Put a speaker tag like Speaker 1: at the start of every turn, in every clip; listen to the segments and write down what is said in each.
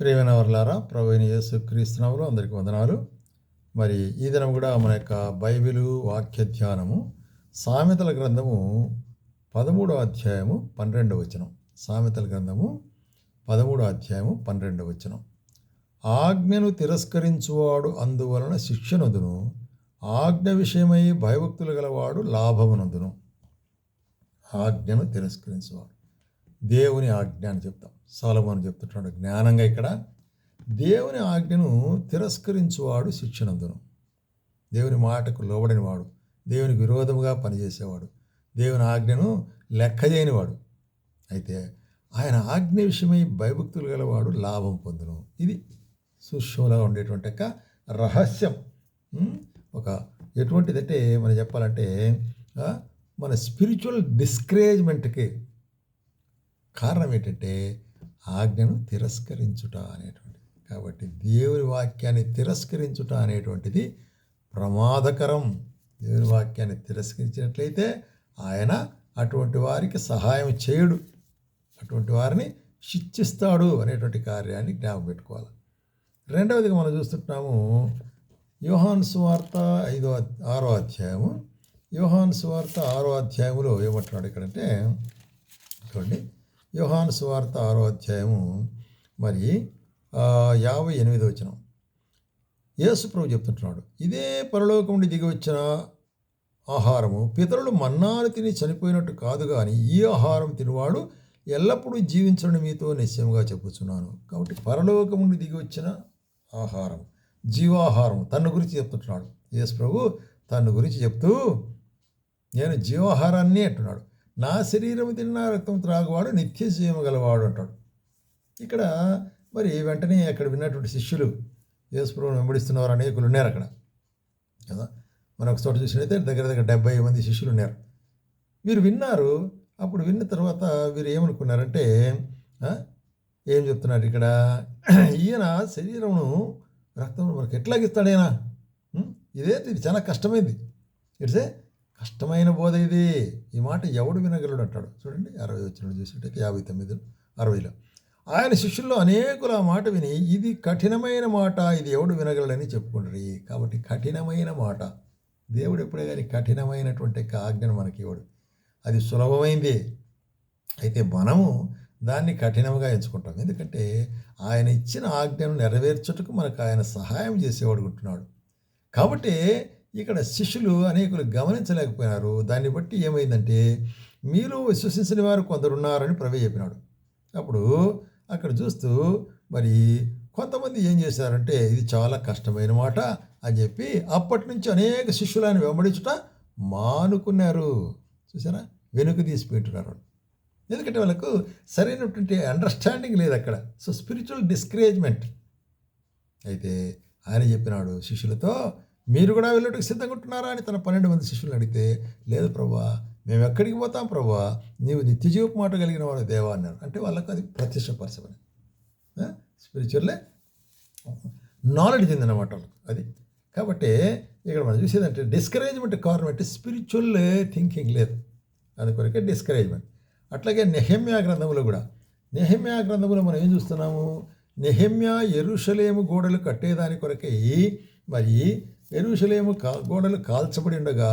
Speaker 1: ప్రియమైన వర్లారా ప్రవీణ యేసు క్రీస్తునాములు అందరికీ వందనాలు. మరి ఈ దినం కూడా మన యొక్క బైబిలు వాక్య ధ్యానము సామెతల గ్రంథము పదమూడో అధ్యాయము పన్నెండవ వచనం. సామెతల గ్రంథము పదమూడో అధ్యాయము పన్నెండవ వచనం. ఆజ్ఞను తిరస్కరించువాడు అందువలన శిక్షనొందును. ఆజ్ఞ విషయమై భయభక్తులు గలవాడు లాభమునందును. ఆజ్ఞను తిరస్కరించువాడు. దేవుని ఆజ్ఞ అని చెప్తాం. సోలమోని చెప్తున్నాడు జ్ఞానంగా ఇక్కడ దేవుని ఆజ్ఞను తిరస్కరించువాడు శిక్షణందును దేవుని మాటకు లోబడిన వాడు దేవునికి విరోధముగా పనిచేసేవాడు దేవుని ఆజ్ఞను లెక్క చేయనివాడు. అయితే ఆయన ఆజ్ఞ విషయమై భయభక్తులు గలవాడు లాభం పొందును. ఇది సూక్ష్మంగా ఉండేటువంటి యొక్క రహస్యం. ఒక ఎటువంటిదంటే మనం చెప్పాలంటే మన స్పిరిచువల్ డిస్కరేజ్మెంట్కి కారణం ఏంటంటే ఆజ్ఞను తిరస్కరించుట అనేటువంటిది. కాబట్టి దేవుని వాక్యాన్ని తిరస్కరించుట అనేటువంటిది ప్రమాదకరం. దేవుని వాక్యాన్ని తిరస్కరించినట్లయితే ఆయన అటువంటి వారికి సహాయం చేయడు. అటువంటి వారిని శిక్షిస్తాడు అనేటువంటి కార్యాన్ని జ్ఞాపకం పెట్టుకోవాలి. రెండవదిగా మనం చూస్తుంటాము యోహాన్ సువార్త ఐదో ఆరో అధ్యాయము. యోహాన్ సువార్త ఆరో అధ్యాయంలో ఏమంటున్నాడు ఇక్కడంటే చూడండి. యోహాను సువార్త ఆరో అధ్యాయము మరి యాభై ఎనిమిది వచ్చిన యేసు ప్రభు చెప్తుంటున్నాడు ఇదే పరలోకం నుండి దిగి వచ్చిన ఆహారము పితరులు మన్నాను తిని చనిపోయినట్టు కాదు కానీ ఈ ఆహారం తినివాడు ఎల్లప్పుడూ జీవించడం మీతో నిశ్చయముగా చెప్పుచున్నాను. కాబట్టి పరలోకం నుండి దిగి వచ్చిన ఆహారం జీవాహారం తన గురించి చెప్తుంటున్నాడు. యేసు ప్రభు తన గురించి చెప్తూ నేను జీవాహారాన్ని అంటున్నాడు. నా శరీరం తిన్న రక్తం త్రాగువాడు నిత్య జీవం అంటాడు. ఇక్కడ మరి వెంటనే అక్కడ విన్నటువంటి శిష్యులు యేసుప్రభుని వెంబడిస్తున్నవారు అనేకులు ఉన్నారు అక్కడ. కదా? మనం ఒక చోట చూసినైతే దగ్గర దగ్గర డెబ్బై మంది శిష్యులు ఉన్నారు. వీరు విన్నారు. అప్పుడు విన్న తర్వాత వీరు ఏమనుకున్నారంటే ఏం చెప్తున్నారు ఇక్కడ? ఈయన శరీరమును రక్తమును మనకు ఎట్లాగిస్తాడైనా ఇదే ఇది చాలా కష్టమైంది. ఇట్స్ ఏ కష్టమైన బోధ ఇది. ఈ మాట ఎవడు వినగలడు అంటాడు. చూడండి అరవై వచ్చిన చూసినట్టయితే యాభై తొమ్మిది అరవైలో. ఆయన శిష్యుల్లో అనేకులు ఆ మాట విని ఇది కఠినమైన మాట ఇది ఎవడు వినగలడని చెప్పుకుంటారు. కాబట్టి కఠినమైన మాట. దేవుడు ఎప్పుడే కానీ కఠినమైనటువంటి ఆజ్ఞను మనకి ఇవ్వడు. అది సులభమైంది. అయితే మనము దాన్ని కఠినంగా ఎంచుకుంటాం. ఎందుకంటే ఆయన ఇచ్చిన ఆజ్ఞను నెరవేర్చుటకు మనకు ఆయన సహాయం చేసేవాడు ఉంటున్నాడు. కాబట్టి ఇక్కడ శిష్యులు అనేకులు గమనించలేకపోయినారు దాన్ని బట్టి ఏమైందంటే మీరు విశ్వసించని వారు కొందరు ఉన్నారని ప్రవే చెప్పినాడు. అప్పుడు అక్కడ చూస్తూ మరి కొంతమంది ఏం చేశారంటే ఇది చాలా కష్టమైన మాట అని చెప్పి అప్పటి నుంచి అనేక శిష్యులను వెంబడించుట మానుకున్నారు. చూసారా వెనుక తీసి పెట్టున్నారు ఎందుకంటే వాళ్ళకు సరైనటువంటి అండర్స్టాండింగ్ లేదు అక్కడ. సో స్పిరిచువల్ డిస్కరేజ్మెంట్ అయితే ఆయన చెప్పినాడు శిష్యులతో మీరు కూడా వెళ్ళటకు సిద్ధంగా ఉంటున్నారా అని తన పన్నెండు మంది శిష్యులను అడిగితే లేదు ప్రభా మేము ఎక్కడికి పోతాం ప్రభా నీవు నిత్యజీవపు మాట కలిగిన వాడు దేవా అన్నారు. అంటే వాళ్ళకు అది ప్రత్యక్షపరచమని స్పిరిచువల్లే నాలెడ్జ్ చెందినమాట వాళ్ళకు అది. కాబట్టి ఇక్కడ మనం చూసేదంటే డిస్కరేజ్మెంట్ కారణం అంటే స్పిరిచువల్ థింకింగ్ లేదు. అందుకొరకే డిస్కరేజ్మెంట్ అట్లాగే నెహమ్యా గ్రంథంలో కూడా నెహమ్యా గ్రంథంలో మనం ఏం చూస్తున్నాము? నెహమ్యా ఎరుషలేము గోడలు కట్టేదాని కొరకై మరి ఎరుషలేము కా గోడలు కాల్చబడి ఉండగా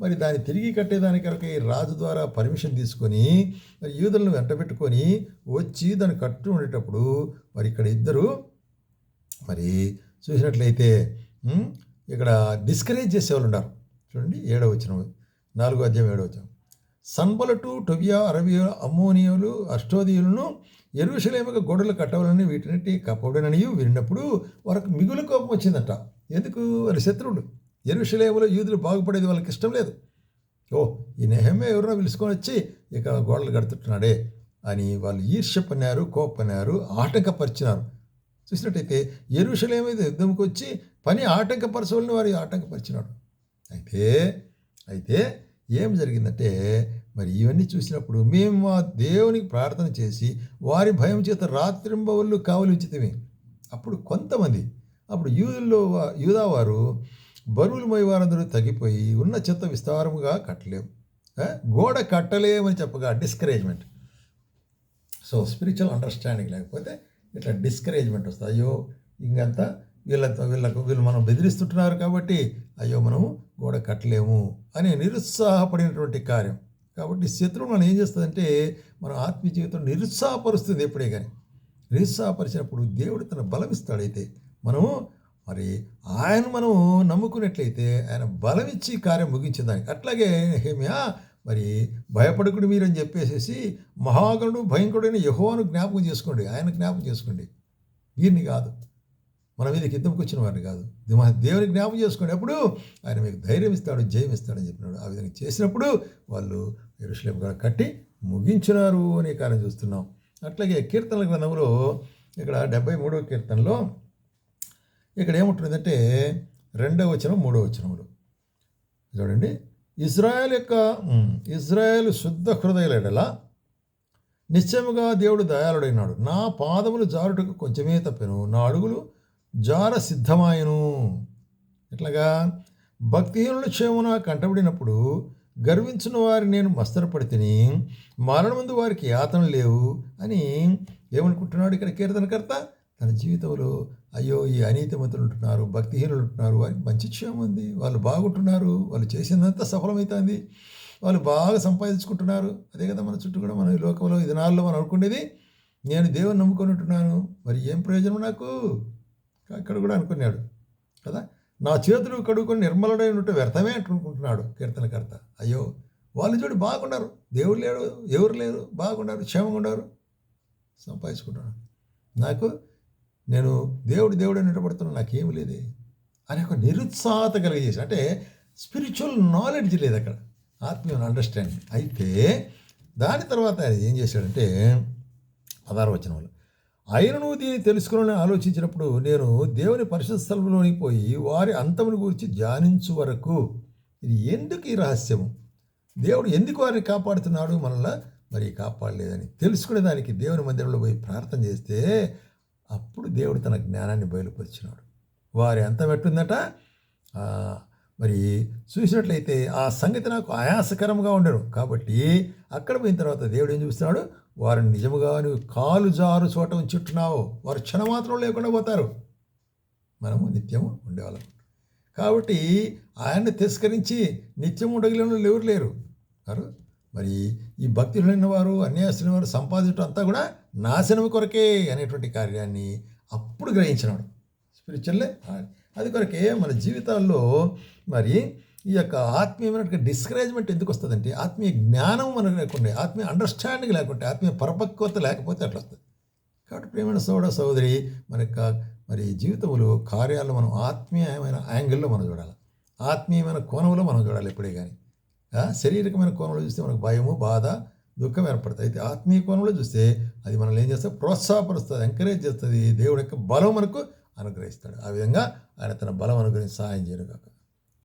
Speaker 1: మరి దాన్ని తిరిగి కట్టేదానికి కనుక ఈ రాజు ద్వారా పర్మిషన్ తీసుకొని మరి యూదులను వెంటబెట్టుకొని వచ్చి దాన్ని కట్టు ఉండేటప్పుడు మరి ఇక్కడ ఇద్దరు మరి చూసినట్లయితే ఇక్కడ డిస్కరేజ్ చేసేవాళ్ళు ఉన్నారు. చూడండి ఏడవ వచ్చిన నాలుగో అధ్యాయం ఏడవ వచ్చిన సన్బలటు టొబియా అరబియా అమ్మోనియులు అష్టోదియులను ఎరుషలేముగా గోడలు కట్టవాలని వీటిని కప్పడనని విన్నప్పుడు వారికి మిగులు కోపం వచ్చిందట. ఎందుకు? వారి శత్రువులు. ఎరుషలేములో యూదులు బాగుపడేది వాళ్ళకి ఇష్టం లేదు. ఓ ఈ నెహమే ఎవరినో పిలుచుకొని వచ్చి ఇక గోడలు కడుతుంటున్నాడే అని వాళ్ళు ఈర్ష్య పన్నారు కోపన్నారు ఆటంకపరిచినారు. చూసినట్టయితే ఎరుషలేము మీద యుద్ధంకి వచ్చి పని ఆటంకపరచవలని వారి ఆటంకపరిచినాడు. అయితే అయితే ఏం జరిగిందంటే మరి ఇవన్నీ చూసినప్పుడు మేము మా దేవునికి ప్రార్థన చేసి వారి భయం చేత రాత్రింబవళ్ళు కావలి ఉంచితమే అప్పుడు కొంతమంది అప్పుడు యూదుల్లో యూదావారు యూదా వారు బరువులు మోయి వారందరూ తగ్గిపోయి ఉన్న చెత్త విస్తారముగా కట్టలేము గోడ కట్టలేమని చెప్పగా డిస్కరేజ్మెంట్ సో స్పిరిచువల్ అండర్స్టాండింగ్ లేకపోతే ఇట్లా డిస్కరేజ్మెంట్ వస్తుంది. అయ్యో ఇంకంతా వీళ్ళతో వీళ్ళకు వీళ్ళు మనం బెదిరిస్తుంటున్నారు కాబట్టి అయ్యో మనము గోడ కట్టలేము అని నిరుత్సాహపడినటువంటి కార్యం. కాబట్టి శత్రువు మనం ఏం చేస్తుందంటే మన ఆత్మీయ జీవితం నిరుత్సాహపరుస్తుంది ఎప్పుడే కానీ నిరుత్సాహపరిచినప్పుడు దేవుడు తన బలమిస్తాడైతే మనము మరి ఆయన మనము నమ్ముకున్నట్లయితే ఆయన బలం ఇచ్చి కార్యం ముగించేదానికి. అట్లాగే హేమియా మరి భయపడకుడు మీరని చెప్పేసేసి మహాగణుడు భయంకరుడైన యహోవాను జ్ఞాపకం చేసుకోండి. ఆయన జ్ఞాపకం చేసుకోండి. వీరిని కాదు. మన మీద కిందకు వచ్చిన వారిని కాదు. మన దేవుని జ్ఞాపకం చేసుకోండి. అప్పుడు ఆయన మీకు ధైర్యం ఇస్తాడు జయం ఇస్తాడని చెప్పినాడు. ఆ విధంగా చేసినప్పుడు వాళ్ళు ఎరుషులేం కూడా కట్టి ముగించినారు అనే కార్యం చూస్తున్నాం. అట్లాగే కీర్తనల గ్రంథంలో ఇక్కడ డెబ్బై మూడవ కీర్తనలో ఇక్కడ ఏముంటుందంటే రెండవ వచనం మూడవ వచనములు. చూడండి. ఇజ్రాయెల్ యొక్క ఇజ్రాయెల్ శుద్ధ హృదయలెడలా నిశ్చయముగా దేవుడు దయాళుడైనాడు. నా పాదములు జారుటకు కొంచెమే తప్పెను నా అడుగులు జార సిద్ధమాయను. ఎట్లాగా? భక్తిహీనుల క్షేమన కంటబడినప్పుడు గర్వించిన వారిని నేను మస్తరపడి తిని మరణముందు వారికి యాతన లేవు అని ఏమనుకుంటున్నాడు ఇక్కడ కీర్తనకర్త? తన జీవితంలో అయ్యో ఈ అనీతిమంతులు ఉంటున్నారు భక్తిహీనులు ఉంటున్నారు వారికి మంచి క్షేమం ఉంది వాళ్ళు బాగుంటున్నారు వాళ్ళు చేసినంత సఫలమవుతుంది వాళ్ళు బాగా సంపాదించుకుంటున్నారు. అదే కదా మన చుట్టూ కూడా మన ఈ లోకంలో ఈ దినాల్లో మనం అనుకునేది నేను దేవుని నమ్ముకొని ఉంటున్నాను మరి ఏం ప్రయోజనం నాకు? అక్కడ కూడా అనుకున్నాడు కదా? నా చేతులు కడుక్కొని నిర్మలుడై ఉంటే వ్యర్థమే అంటుకుంటున్నాడు కీర్తనకర్త. అయ్యో వాళ్ళు చూడు బాగున్నారు దేవుడు లేడు ఎవరు లేరు బాగున్నారు క్షేమంగా ఉన్నారు సంపాదించుకుంటున్నాను నాకు నేను దేవుడు దేవుడు అని నిలబడుతున్నాను నాకేమి లేదే అని ఒక నిరుత్సాహత కలిగజేసి అంటే స్పిరిచువల్ నాలెడ్జ్ లేదు అక్కడ. ఆత్మీయ అండర్స్టాండింగ్ అయితే దాని తర్వాత ఆయన ఏం చేశాడంటే పదారు వచనంలో ఆయనను దీన్ని తెలుసుకోవాలని ఆలోచించినప్పుడు నేను దేవుని పరిశుద్ధ స్థలంలోనికి పోయి వారి అంతముని గురించి ధ్యానించు వరకు ఇది ఎందుకు ఈ రహస్యము? దేవుడు ఎందుకు వారిని కాపాడుతున్నాడు? మనల్ని మరి కాపాడలేదని తెలుసుకునేదానికి దేవుని మందిరంలో పోయి ప్రార్థన చేస్తే అప్పుడు దేవుడు తన జ్ఞానాన్ని బయలుపరిచినాడు. వారు ఎంత పెట్టుందట మరి చూసినట్లయితే ఆ సంగతి నాకు ఆయాసకరంగా ఉండను. కాబట్టి అక్కడ పోయిన తర్వాత దేవుడు ఏం చూస్తున్నాడు? వారిని నిజముగా నువ్వు కాలు జారు చోట ఉంచుట్టున్నావు వారు క్షణమాత్రం లేకుండా పోతారు. మనము నిత్యము ఉండేవాళ్ళం. కాబట్టి ఆయన్ని తిరస్కరించి నిత్యం ఉండగలిగిన ఎవరు లేరు? వారు మరి ఈ భక్తులైన వారు అన్యాసిన వారు సంపాదించడం అంతా కూడా నాశనం కొరకే అనేటువంటి కార్యాన్ని అప్పుడు గ్రహించినాడు స్పిరిచువల్లే? అది కొరకే మన జీవితాల్లో మరి ఈ యొక్క ఆత్మీయమైనటువంటి డిస్కరేజ్మెంట్ ఎందుకు వస్తుందంటే ఆత్మీయ జ్ఞానం మనకు లేకుండా ఆత్మీయ అండర్స్టాండింగ్ లేకుంటే ఆత్మీయ పరిపక్వత లేకపోతే అట్లా వస్తుంది. కాబట్టి ప్రేమైన సోడ సోదరి మన యొక్క మరి జీవితంలో కార్యాలు మనం ఆత్మీయమైన యాంగిల్లో మనం చూడాలి. ఆత్మీయమైన కోణంలో మనం చూడాలి ఎప్పుడే కానీ. శారీరకమైన కోణంలో చూస్తే మనకు భయము బాధ దుఃఖం ఏర్పడుతుంది అయితే ఆత్మీయ కోణంలో చూస్తే అది మనల్ని ఏం చేస్తుంది? ప్రోత్సాహపరుస్తుంది ఎంకరేజ్ చేస్తుంది. దేవుడి యొక్క బలం మనకు అనుగ్రహిస్తాడు. ఆ విధంగా ఆయన తన బలం అనుగ్రహించి సహాయం చేయడం కాక